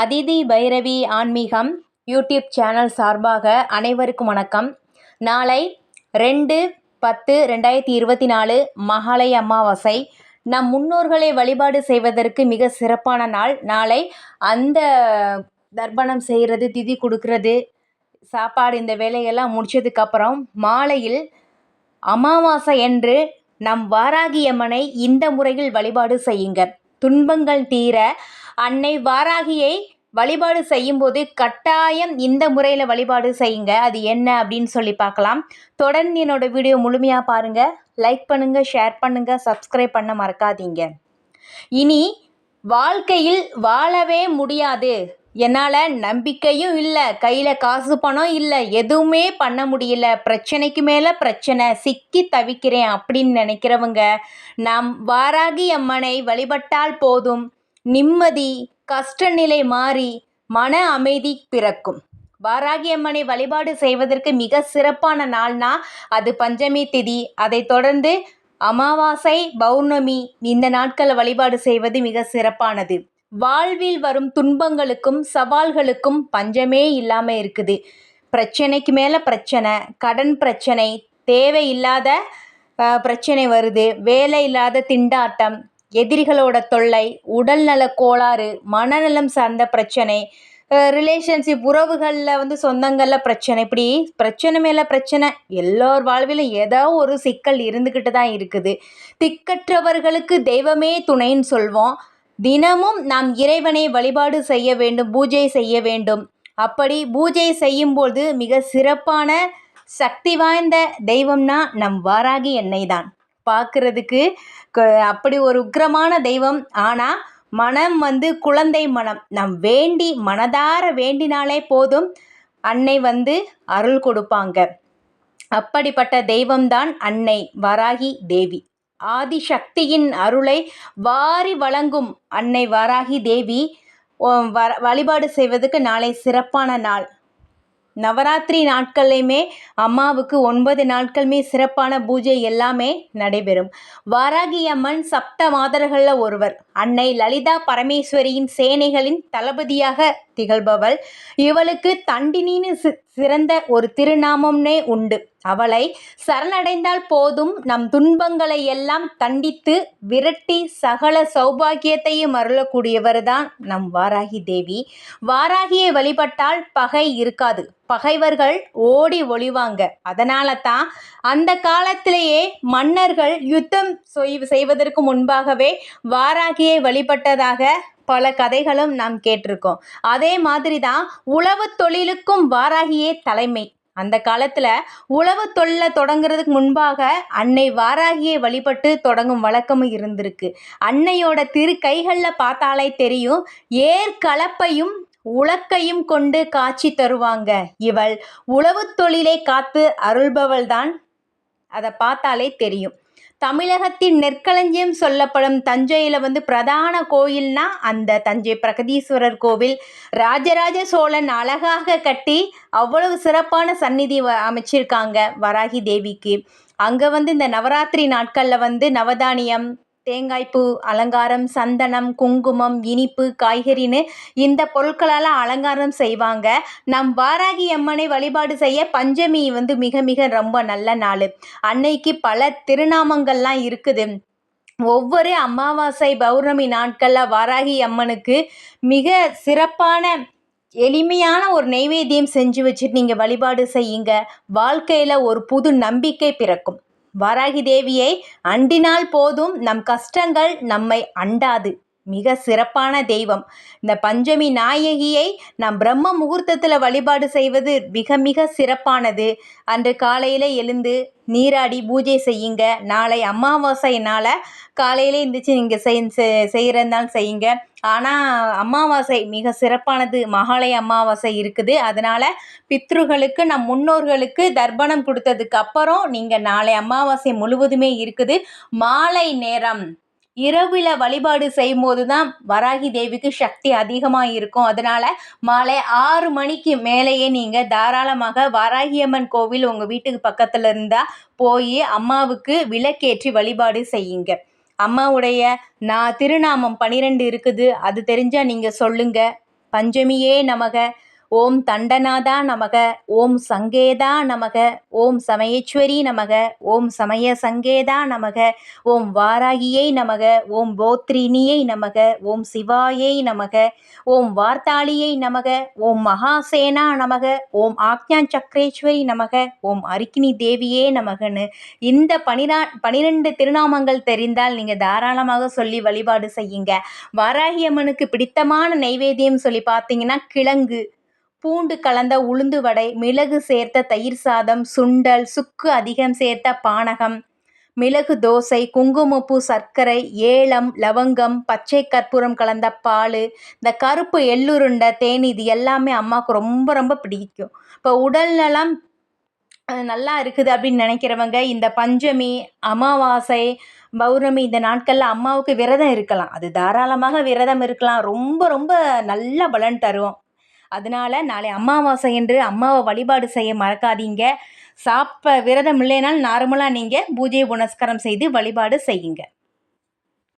அதிதி பைரவி ஆன்மீகம் YouTube channel சார்பாக அனைவருக்கும் வணக்கம். நாளை ரெண்டு பத்து ரெண்டாயிரத்தி இருபத்தி நாலு மகாலய அமாவாசை. நம் முன்னோர்களை வழிபாடு செய்வதற்கு மிக சிறப்பான நாள். நாளை அந்த தர்ப்பணம் செய்கிறது திதி கொடுக்கறது சாப்பாடு இந்த வேலையெல்லாம் முடிச்சதுக்கப்புறம் மாலையில் அமாவாசை என்று நம் வாராகியம்மனை இந்த முறையில் வழிபாடு செய்யுங்க துன்பங்கள் தீர அன்னை வாராகியை வழிபாடு செய்யும்போது கட்டாயம் இந்த முறையில் வழிபாடு செய்யுங்க. அது என்ன அப்படின்னு சொல்லி பார்க்கலாம். தொடர்ந்து என்னோட வீடியோ முழுமையாக பாருங்கள் லைக் பண்ணுங்கள் ஷேர் பண்ணுங்கள் சப்ஸ்கிரைப் பண்ண மறக்காதீங்க. இனி வாழ்க்கையில் வாழவே முடியாது. என்னால் நம்பிக்கையும் இல்லை கையில் காசு பணம் இல்லை எதுவுமே பண்ண முடியல. பிரச்சனைக்கு மேலே பிரச்சனை சிக்கி தவிக்கிறேன் அப்படின்னு நினைக்கிறவங்க நாம் வாராகி அம்மனை வழிபட்டால் போதும். நிம்மதி கஷ்டநிலை மாறி மன அமைதி பிறக்கும். வாராகி அம்மனை வழிபாடு செய்வதற்கு மிக சிறப்பான நாள்னா அது பஞ்சமி திதி. அதை தொடர்ந்து அமாவாசை பௌர்ணமி இந்த நாட்களை வழிபாடு செய்வது மிக சிறப்பானது. வாழ்வில் வரும் துன்பங்களுக்கும் சவால்களுக்கும் பஞ்சமே இல்லாமல் இருக்குது. பிரச்சனைக்கு மேலே பிரச்சனை கடன் பிரச்சனை தேவையில்லாத பிரச்சனை வருது. வேலை இல்லாத திண்டாட்டம் எதிரிகளோட தொல்லை உடல்நல கோளாறு மனநலம் சார்ந்த பிரச்சனை ரிலேஷன்ஷிப் உறவுகளில் வந்து சொந்தங்களில் பிரச்சனை இப்படி பிரச்சனை மேலே பிரச்சனை எல்லோர் வாழ்விலும் ஏதோ ஒரு சிக்கல் இருந்துக்கிட்டு தான் இருக்குது. திக்கற்றவர்களுக்கு தெய்வமே துணைன்னு சொல்வோம். தினமும் நாம் இறைவனை வழிபாடு செய்ய வேண்டும் பூஜை செய்ய வேண்டும். அப்படி பூஜை செய்யும்போது மிக சிறப்பான சக்தி வாய்ந்த தெய்வம்னா நம் வாராகி எண்ணெய் தான். பார்க்குறதுக்கு அப்படி ஒரு உக்கிரமான தெய்வம். ஆனால் மனம் வந்து குழந்தை மனம். நம் வேண்டி மனதார வேண்டினாலே போதும் அன்னை வந்து அருள் கொடுப்பாங்க. அப்படிப்பட்ட தெய்வம்தான் அன்னை வராகி தேவி. ஆதிசக்தியின் அருளை வாரி வழங்கும் அன்னை வராகி தேவி. வழிபாடு செய்வதுக்கு நாளை சிறப்பான நாள். நவராத்திரி நாட்கள்லையுமே அம்மாவுக்கு ஒன்பது நாட்களுமே சிறப்பான பூஜை எல்லாமே நடைபெறும். வாராகி அம்மன் சப்த மாதர்களில் ஒருவர் அன்னை லலிதா பரமேஸ்வரியின் சேனைகளின் தளபதியாக திகழ்பவள். இவளுக்கு தண்டினின்னு சிறந்த ஒரு திருநாமம்னே உண்டு. அவளை சரணடைந்தால் போதும் நம் துன்பங்களை எல்லாம் தண்டித்து விரட்டி சகல சௌபாகியத்தையும் அருளக்கூடியவர் தான் நம் வாராகி தேவி. வாராகியை வழிபட்டால் பகை இருக்காது. பகைவர்கள் ஓடி ஒளிவாங்க. அதனால தான் அந்த காலத்திலேயே மன்னர்கள் யுத்தம் செய்வதற்கு முன்பாகவே வாராகியை வழிபட்டதாக பல கதைகளும் நாம் கேட்டிருக்கோம். அதே மாதிரி தான் உழவு தொழிலுக்கும் வாராகியே தலைமை. அந்த காலத்தில் உழவு தொழிலை தொடங்குறதுக்கு முன்பாக அன்னை வாராகியை வழிபட்டு தொடங்கும் வழக்கமும் இருந்திருக்கு. அன்னையோட திரு கைகளில் பார்த்தாலே தெரியும் ஏர் கலப்பையும் உலக்கையும் கொண்டு காட்சி தருவாங்க இவள். உழவு தொழிலை காத்து அருள்பவள்தான். அதை பார்த்தாலே தெரியும். தமிழகத்தின் நெற்களஞ்சியம் சொல்லப்படும் தஞ்சையில் வந்து பிரதான கோயில்னா அந்த தஞ்சை பிரகதீஸ்வரர் கோவில். ராஜராஜ சோழன் அழகாக கட்டி அவ்வளவு சிறப்பான சந்நிதி அமைச்சிருக்காங்க வராகி தேவிக்கு. அங்கே வந்து இந்த நவராத்திரி நாட்களில் வந்து நவதானியம் தேங்காய்ப்பூ அலங்காரம் சந்தனம் குங்குமம் இனிப்பு காய்கறின்னு இந்த பொருட்களால் அலங்காரம் செய்வாங்க. நம் வாராகி அம்மனை வழிபாடு செய்ய பஞ்சமி வந்து மிக மிக ரொம்ப நல்ல நாள். அன்னைக்கு பல திருநாமங்கள்லாம் இருக்குது. ஒவ்வொரு அமாவாசை பௌர்ணமி நாட்களில் வாராகி அம்மனுக்கு மிக சிறப்பான எளிமையான ஒரு நெய்வேத்தியம் செஞ்சு வச்சுட்டு நீங்கள் வழிபாடு செய்யுங்க. வாழ்க்கையில் ஒரு புது நம்பிக்கை பிறக்கும். வாராகி தேவியை அண்டினால் போதும் நம் கஷ்டங்கள் நம்மை அண்டாது. மிக சிறப்பான தெய்வம். இந்த பஞ்சமி நாயகியை நாம் பிரம்ம முகூர்த்தத்தில் வழிபாடு செய்வது மிக மிக சிறப்பானது. அன்று காலையில் எழுந்து நீராடி பூஜை செய்யுங்க. நாளை அமாவாசைனால் காலையில் எழுந்திரிச்சு நீங்கள் செய் செய்கிறந்தாலும் செய்யுங்க. ஆனால் அமாவாசை மிக சிறப்பானது. மகாலய அமாவாசை இருக்குது. அதனால் பித்ருகளுக்கு நம் முன்னோர்களுக்கு தர்ப்பணம் கொடுத்ததுக்கு அப்புறம் நீங்கள் நாளை அமாவாசை முழுவதுமே இருக்குது. மாலை நேரம் இரவில் வழிபாடு செய்யும்போது தான் வராகி தேவிக்கு சக்தி அதிகமாக இருக்கும் அதனால் மாலை ஆறு மணிக்கு மேலேயே நீங்கள் தாராளமாக வராகியம்மன் கோவில் உங்கள் வீட்டுக்கு பக்கத்தில் இருந்தால் போய் அம்மாவுக்கு விளக்கேற்றி வழிபாடு செய்யுங்க. அம்மாவுடைய நான் திருநாமம் பனிரெண்டு இருக்குது. அது தெரிஞ்சால் நீங்கள் சொல்லுங்கள் பஞ்சமியே நமக. ஓம் தண்டநாதா நமக ஓம் சங்கேதா நமக ஓம் சமயேஸ்வரி நமக ஓம் சமய சங்கேதா நமக ஓம் வாராகியை நமக ஓம் போத்ரினியை நமக ஓம் சிவாயை நமக ஓம் வார்த்தாளியை நமக ஓம் மகாசேனா நமக ஓம் ஆக்ஞா சக்கரேஸ்வரி நமக ஓம் அரிக்கினி தேவியே நமகன்னு இந்த பனிரா பனிரெண்டு திருநாமங்கள் தெரிந்தால் நீங்கள் தாராளமாக சொல்லி வழிபாடு செய்யுங்க வாராகி அம்மனுக்கு பிடித்தமான நைவேத்தியம் சொல்லி பார்த்தீங்கன்னா கிழங்கு பூண்டு கலந்த உளுந்து வடை மிளகு சேர்த்த தயிர் சாதம் சுண்டல் சுக்கு அதிகம் சேர்த்த பானகம் மிளகு தோசை குங்குமப்பூ சர்க்கரை ஏலம் லவங்கம் பச்சை கற்பூரம் கலந்த பால் இந்த கருப்பு எள்ளுருண்டை தேன் இது எல்லாமே அம்மாவுக்கு ரொம்ப ரொம்ப பிடிக்கும். இப்போ உடல் நலம் நல்லா இருக்குது அப்படின்னு நினைக்கிறவங்க இந்த பஞ்சமி அமாவாசை பௌர்ணமி இந்த நாட்களில் அம்மாவுக்கு விரதம் இருக்கலாம். அது தாராளமாக விரதம் இருக்கலாம். ரொம்ப ரொம்ப நல்ல பலன் தரும் அதனால நாளை அமாவாசை என்று அம்மாவை வழிபாடு செய்ய மறக்காதீங்க. சாப்ப விரதம் இல்லைனால் நார்மலாக நீங்கள் பூஜை புனஸ்காரம் செய்து வழிபாடு செய்யுங்க.